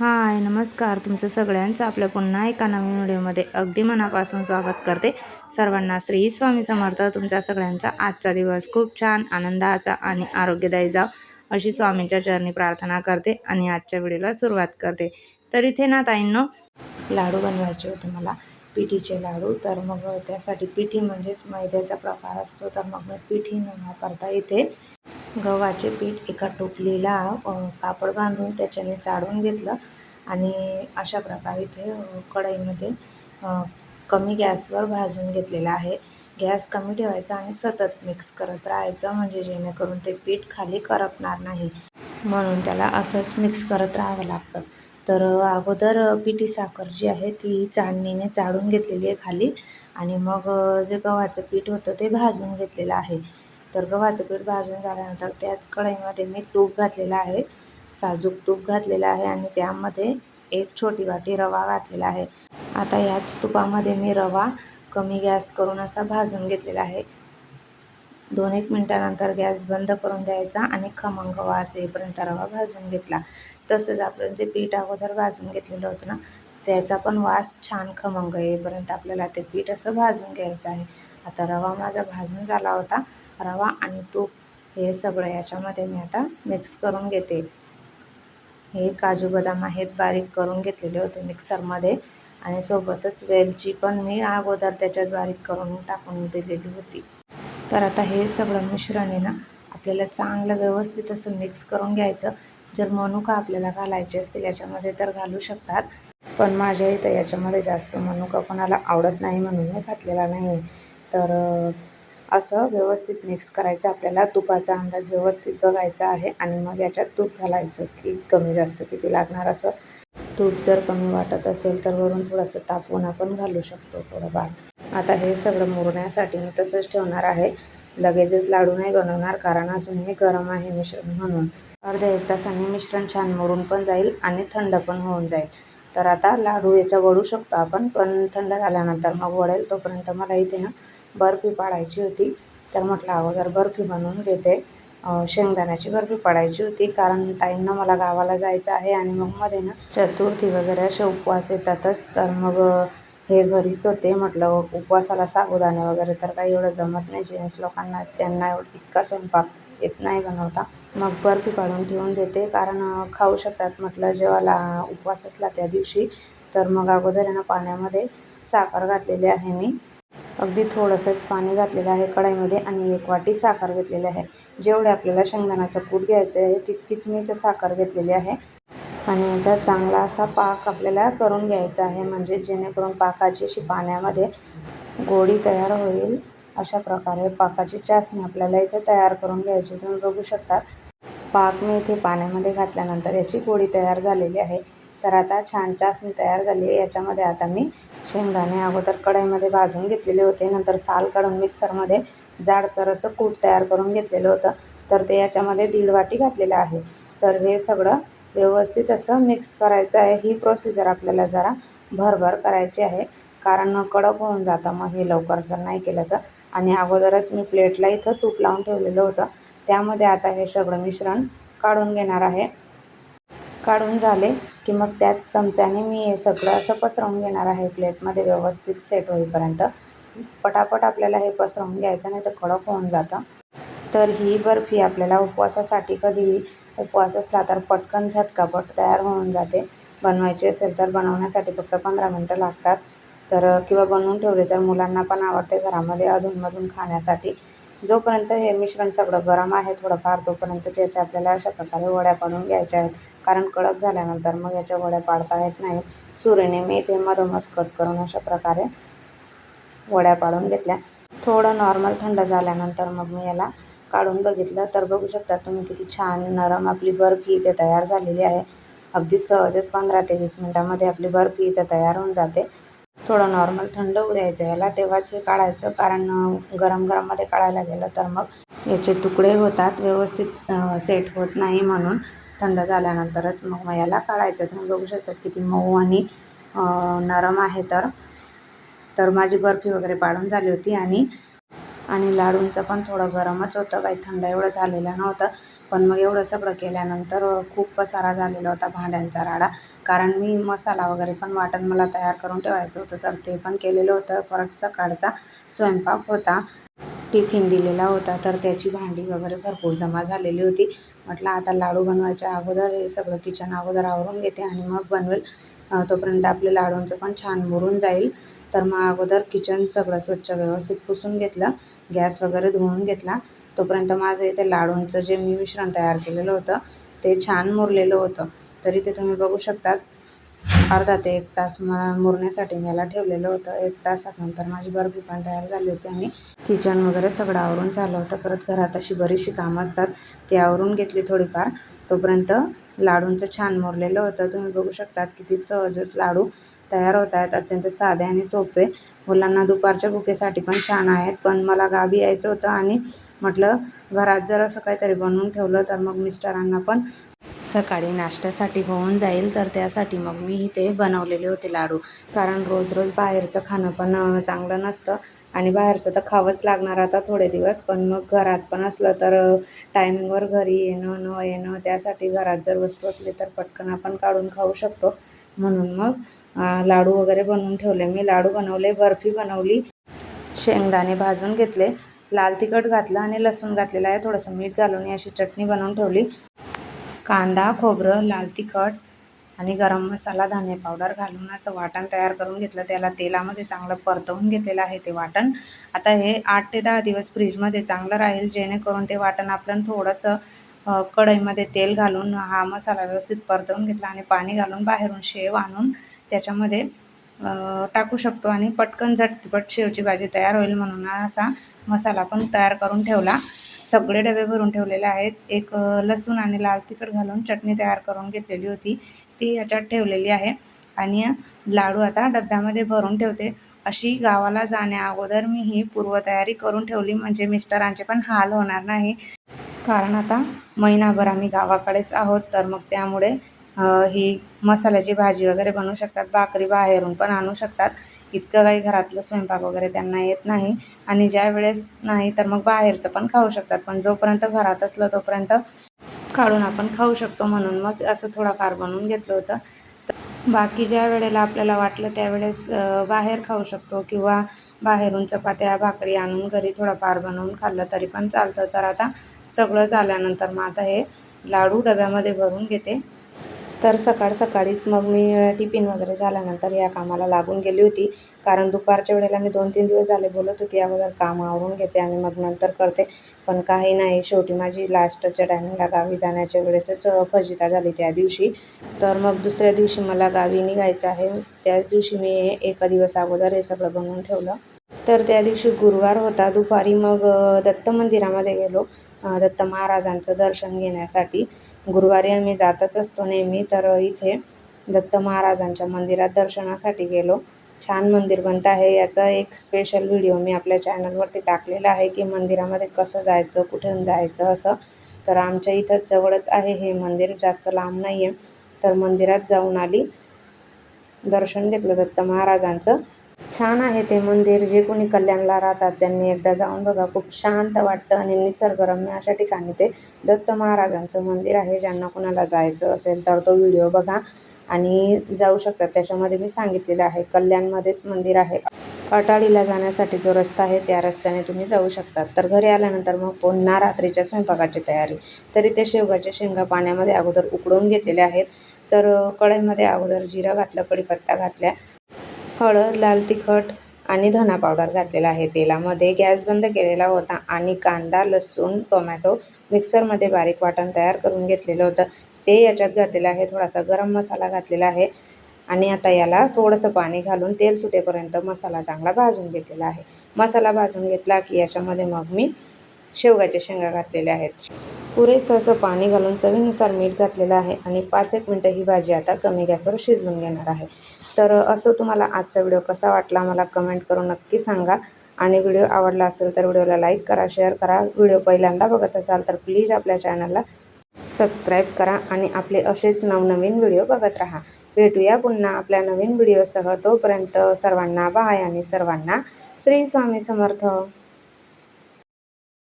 हाय नमस्कार. तुमचं सगळ्यांचं आपल्या पुन्हा एका नवीन व्हिडिओमध्ये अगदी मनापासून स्वागत करते. सर्वांना श्री स्वामी समर्थ. तुमच्या सगळ्यांचा आजचा दिवस खूप छान आनंदाचा आणि आरोग्यदायी जाव अशी स्वामींच्या चरणी प्रार्थना करते आणि आजच्या व्हिडिओला सुरुवात करते. तर इथे ना ताईंनो लाडू बनवायचे होते मला पिठीचे लाडू. तर मग त्यासाठी पिठी म्हणजेच मैद्याचा प्रकार असतो. तर मग मी पिठी न वापरता इथे गव्हाचे पीठ एका टोपलीला कापड बांधून त्याच्याने चाळून घेतलं आणि अशा प्रकारे ते कढईमध्ये कमी गॅसवर भाजून घेतलेलं आहे. गॅस कमी ठेवायचा आणि सतत मिक्स करत राहायचं म्हणजे जेणेकरून ते पीठ खाली करपणार नाही. म्हणून त्याला असंच मिक्स करत राहावं लागतं. तर अगोदर पिठी साखर जी आहे ती चाळणीने चाळून घेतलेली आहे खाली आणि मग जे गव्हाचं पीठ होतं ते भाजून घेतलेलं आहे. तर गव्हाचं पीठ भाजून झाल्यानंतर त्याच कढईमध्ये मी तूप घातलेलं आहे. साजूक तूप घातलेलं आहे आणि त्यामध्ये एक छोटी वाटी रवा घातलेला आहे. आता याच तुपामध्ये मी रवा कमी गॅस करून असा भाजून घेतलेला आहे. दोन एक मिनटानंतर गॅस बंद करून द्यायचा आणि खमंग वास येईपर्यंत रवा भाजून घेतला. तसंच आपण जे पीठ अगोदर भाजून घेतलेलं होतं ना त्याचा पण वास छान खमंग येईपर्यंत आपल्याला ते पीठ असं भाजून घ्यायचं आहे. आता रवा माझा भाजून झाला होता. रवा आणि तूप हे सगळं याच्यामध्ये मी आता मिक्स करून घेते. हे काजू बदाम आहेत बारीक करून घेतलेले होते मिक्सरमध्ये आणि सोबतच वेलची पण मी अगोदर त्याच्यात बारीक करून टाकून दिलेली होती. तर आता हे सगळं मिश्रण आहे ना आपल्याला चांगलं व्यवस्थित असं मिक्स करून घ्यायचं. जर मनुका आपल्याला घालायचे असतील याच्यामध्ये तर घालू शकतात. पण माझ्या इथं याच्यामध्ये जास्त मनुका कोणाला आवडत नाही म्हणून मी घातलेला नाही आहे तर असं व्यवस्थित मिक्स करायचं आपल्याला. तुपाचा अंदाज व्यवस्थित बघायचा आहे आणि मग याच्यात तूप घालायचं की कमी जास्त किती लागणार असं. तूप जर कमी वाटत असेल तर वरून थोडंसं तापवून आपण घालू शकतो थोडंफार आता हे सगळं मुरण्यासाठी मी तसंच ठेवणार आहे. लगेचच लाडू नाही बनवणार कारण अजून हे गरम आहे मिश्रण म्हणून. अर्ध्या एक तासाने मिश्रण छान मुरून पण जाईल आणि थंड पण होऊन जाईल. तर आता लाडू याचा वळू शकतो आपण पण थंड झाल्यानंतर मग वळेल तोपर्यंत मला इथे ना बर्फी पाडायची होती. तर म्हटलं अगोदर बर्फी बनवून घेते. शेंगदाण्याची बर्फी पाडायची होती कारण टाईमनं मला गावाला जायचं आहे आणि मग मध्ये ना चतुर्थी वगैरे असे उपवास येतातच. तर मग हे घरीच होते. म्हटलं उपवासाला साबुदाणे वगैरे तर काही एवढं जमत नाही. जेंट्स लोकांना त्यांना एवढं इतका स्वयंपाक येत नाही बनवता. मग बर्फी काढून ठेवून देते. कारण खाऊ शकतात म्हटलं जेव्हा उपवास असला त्या दिवशी तर मग अगोदर आहे ना पाण्यामध्ये साखर घातलेली आहे मी. अगदी थोडंसंच पाणी घातलेलं आहे कढईमध्ये आणि एक वाटी साखर घेतलेली आहे. जेवढे आपल्याला शेंगदाण्याचं कूट घ्यायचं आहे तितकीच मी ते साखर घेतलेली आहे. आणि याचा चांगला असा पाक आपल्याला करून घ्यायचा आहे. म्हणजे जेणेकरून पाकाची अशी पाण्यामध्ये गोडी तयार होईल. अशा प्रकारे पाकाची चासणी आपल्याला इथे तयार करून घ्यायची. तुम्ही बघू शकता पाक मी इथे पाण्यामध्ये घातल्यानंतर याची गोडी तयार झालेली आहे. तर आता छान चासणी तयार झाली आहे. याच्यामध्ये आता मी शेंगदाणे अगोदर कढईमध्ये भाजून घेतलेले होते. नंतर साल काढून मिक्सरमध्ये जाडसर असं कूट तयार करून घेतलेलं होतं. तर ते याच्यामध्ये दीड वाटी घातलेलं आहे. तर हे सगळं व्यवस्थित असं मिक्स करायचं आहे. ही प्रोसिजर आपल्याला जरा भरभर करायची आहे. कारण कडक होऊन जातं. मग हे लवकर जर नाही केलं तर. आणि अगोदरच मी प्लेटला इथं तूप लावून ठेवलेलं होतं. त्यामध्ये आता हे सगळं मिश्रण काढून घेणार आहे. काढून झाले की मग त्यात चमच्याने मी हे सगळं असं पसरवून घेणार आहे. प्लेटमध्ये व्यवस्थित सेट होईपर्यंत. पटापट आपल्याला हे पसरवून घ्यायचं नाही तर कडक होऊन जातं. तर ही बर्फी आपल्याला उपवासासाठी कधीही उपवास असला तर पटकन झटकापट तयार होऊन जाते. बनवायची असेल तर बनवण्यासाठी फक्त पंधरा मिनटं लागतात. तर किंवा बनवून ठेवले तर मुलांना पण आवडते घरामध्ये अधूनमधून खाण्यासाठी. जोपर्यंत हे मिश्रण सगळं गरम आहे थोडंफार तोपर्यंत त्याच्या आपल्याला अशा प्रकारे वड्या पाडून घ्यायच्या आहेत. कारण कडक झाल्यानंतर मग याच्या वड्या पाडता येत नाही. सुरीने मी इथे मधोमध कट करून अशा प्रकारे वड्या पाडून घेतल्या. थोडं नॉर्मल थंड झाल्यानंतर मग मी याला काढून बघितलं तर बघू शकता तुम्ही किती छान नरम आपली बर्फी इथे तयार झालेली आहे. अगदी सहजच पंधरा ते वीस मिनटामध्ये आपली बर्फी इथे तयार होऊन जाते. थोडं नॉर्मल थंड होऊ द्यायचं याला. तेव्हाच हे काढायचं. कारण गरम गरममध्ये काढायला गेलं तर मग याचे तुकडे होतात. व्यवस्थित सेट होत नाही म्हणून थंड झाल्यानंतरच मग मग याला काढायचं. तुम्ही बघू शकतात किती मऊ आणि नरम आहे तर. तर माझी बर्फी वगैरे पाडून झाली होती आणि आणि लाडूंचं पण थोडं गरमच होतं. काही थंड एवढं झालेलं नव्हतं. पण मग एवढं सगळं केल्यानंतर खूप पसारा झालेला होता भांड्यांचा राडा. कारण मी मसाला वगैरे पण वाटण मला तयार करून ठेवायचं होतं तर ते पण केलेलं होतं. परत सकाळचा स्वयंपाक होता. टिफिन दिलेला होता तर त्याची भांडी वगैरे भरपूर जमा झालेली होती. म्हटलं आता लाडू बनवायच्या अगोदर हे सगळं किचन अगोदर आवरून घेते आणि मग बनवेल. तोपर्यंत आपले लाडूंचं पण छान मुरून जाईल. तर मग अगोदर किचन सगळं स्वच्छ व्यवस्थित पुसून घेतलं गॅस वगैरे धुवून घेतला. तोपर्यंत माझं इथे लाडूंचं जे मी मिश्रण तयार केलेलं होतं ते छान मुरलेलं होतं. तरी ते तुम्ही बघू शकतात अर्धा ते एक तास मला मुरण्यासाठी मी याला ठेवलेलं होतं. एक तासानंतर माझी बर्फी पण तयार झाली होती आणि किचन वगैरे सगळं आवरून झालं होतं. परत घरात अशी बरीचशी कामं असतात ती आवरून घेतली थोडीफार. तोपर्यंत लाडूंचं छान मुरलेलं होतं. तुम्ही बघू शकतात किती सहजच लाडू तयार होत आहेत अत्यंत साधे आणि सोपे. मुलांना दुपारच्या भुकेसाठी पण छान आहेत पण मला गावी यायचं होतं आणि म्हटलं घरात जर असं काहीतरी बनवून ठेवलं तर मग मिस्टरांना पण सकाळी नाश्त्यासाठी होऊन जाईल तर त्यासाठी मग मी इथे बनवलेले होते लाडू. कारण रोज रोज बाहेरचं खाणं पण चांगलं नसतं आणि बाहेरचं तर खावंच लागणार आता थोडे दिवस पण मग घरात पण असलं तर टायमिंगवर घरी येणं न येणं त्यासाठी घरात जर वस्तू असली तर पटकन आपण काढून खाऊ शकतो. म्हणून मग लाडू वगैरे बनवून ठेवले. मी लाडू बनवले बर्फी बनवली शेंगदाणे भाजून घेतले लाल तिखट घातलं आणि लसूण घातलेलं आहे. थोडंसं मीठ घालून ही अशी चटणी बनवून ठेवली. कांदा खोबरं लाल तिखट आणि गरम मसाला धने पावडर घालून असं वाटण तयार करून घेतलं. त्याला तेलामध्ये चांगलं परतवून घेतलेलं आहे ते वाटण. आता हे आठ ते दहा दिवस फ्रीजमध्ये चांगलं राहील जेणेकरून ते वाटण आपण थोडंसं कढईमध्ये तेल घालून हा मसाला व्यवस्थित परतवून घेतला आणि पाणी घालून बाहेरून शेव आणून त्याच्यामध्ये टाकू शकतो आणि पटकन झटपट शेवची भाजी तयार होईल म्हणून असा मसाला पण तयार करून ठेवला. सगळे डबे भरून ठेवलेले आहेत. एक लसूण आणि लाल तिखट घालून चटणी तयार करून घेतलेली होती. ती ह्याच्यात ठेवलेली आहे. आणि लाडू आता डब्यामध्ये भरून ठेवते. अशी गावाला जाण्या अगोदर मी ही पूर्वतयारी करून ठेवली. म्हणजे मिस्टरांचे पण हाल होणार नाही. कारण आता महिनाभर आम्ही गावाकडेच आहोत. तर मग त्यामुळे ही मसाल्याची भाजी वगैरे बनवू शकतात. भाकरी बाहेरून पण आणू शकतात. इतकं काही घरातलं स्वयंपाक वगैरे त्यांना येत नाही. आणि ज्या वेळेस नाही तर मग बाहेरचं पण खाऊ शकतात. पण जोपर्यंत घरात असलं तोपर्यंत काढून आपण खाऊ शकतो म्हणून. मग असं थोडाफार बनवून घेतलं होतं. बाकी ज्या वेळेला आपल्याला वाटलं त्यावेळेस बाहेर खाऊ शकतो किंवा बाहेरून चपात्या भाकरी आणून घरी थोडंफार बनवून खाल्लं तरी पण चालतं. तर आता सगळं झाल्यानंतर मग आता हे लाडू डब्यामध्ये भरून घेते. तर सकाळ सकाळीच मग मी टिफिन वगैरे झाल्यानंतर या कामाला लागून गेली होती. कारण दुपारच्या वेळेला मी दोन तीन दिवस झाले बोलत होती. अगोदर काम आवरून घेते आणि मग नंतर करते. पण काही नाही. शेवटी माझी लास्टच्या टायमिंगला गावी जाण्याच्या वेळेसच फजिता झाली त्या दिवशी. तर मग दुसऱ्या दिवशी मला गावी निघायचं आहे. त्याच दिवशी मी एका दिवस अगोदर हे सगळं बनवून ठेवलं. तर त्या दिवशी गुरुवार होता. दुपारी मग दत्त मंदिरामध्ये गेलो. दत्त महाराजांचं दर्शन घेण्यासाठी. गुरुवारी आम्ही जातच असतो नेहमी तर इथे दत्त महाराजांच्या मंदिरात दर्शनासाठी गेलो. छान मंदिर बनत आहे. याचा एक स्पेशल व्हिडिओ मी आपल्या चॅनलवरती टाकलेला आहे की मंदिरामध्ये कसं जायचं कुठून जायचं असं. तर आमच्या इथं जवळच आहे हे मंदिर जास्त लांब नाही आहे तर मंदिरात जाऊन आली. दर्शन घेतलं दत्त महाराजांचं. छान आहे ते मंदिर. जे कोणी कल्याणला राहतात त्यांनी एकदा जाऊन बघा. खूप शांत वाटतं आणि निसर्गरम्य अशा ठिकाणी ते दत्त महाराजांचं मंदिर आहे. ज्यांना कोणाला जायचं असेल तर तो व्हिडिओ बघा आणि जाऊ शकतात. त्याच्यामध्ये मी सांगितलेलं आहे कल्याणमध्येच मंदिर आहे. अटाळीला जाण्यासाठी जो रस्ता आहे त्या रस्त्याने तुम्ही जाऊ शकतात. तर घरी आल्यानंतर मग पुन्हा रात्रीच्या स्वयंपाकाची तयारी. तरी ते शेवगाच्या शेंगा पाण्यामध्ये अगोदर उकडून घेतलेल्या आहेत. तर कढईमध्ये अगोदर जिरं घातलं कढीपत्ता घातल्या. हळद लाल तिखट आणि धना पावडर घातलेला आहे. तेलामध्ये गॅस बंद केलेला होता आणि कांदा लसूण टोमॅटो मिक्सरमध्ये बारीक वाटण तयार करून घेतलेलं होतं. ते याच्यात घातलेलं आहे. थोडासा गरम मसाला घातलेला आहे आणि आता याला थोडंसं पाणी घालून तेल सुटेपर्यंत मसाला चांगला भाजून घेतलेला आहे. मसाला भाजून घेतला की याच्यामध्ये मग मी शेवगाच्या शेंगा घातलेल्या आहेत. पुरेसं असं पाणी घालून चवीनुसार मीठ घातलेलं आहे आणि पाच एक मिनटं ही भाजी आता कमी गॅसवर शिजवून घेणार आहे. तर असं तुम्हाला आजचा व्हिडिओ कसा वाटला मला कमेंट करून नक्की सांगा. आणि व्हिडिओ आवडला असेल तर व्हिडिओला लाईक करा शेअर करा. व्हिडिओ पहिल्यांदा बघत असाल तर प्लीज आपल्या चॅनलला सबस्क्राईब करा आणि आपले असेच नवनवीन व्हिडिओ बघत राहा. भेटूया पुन्हा आपल्या नवीन व्हिडिओसह. तोपर्यंत सर्वांना बाय आणि सर्वांना श्री स्वामी समर्थ.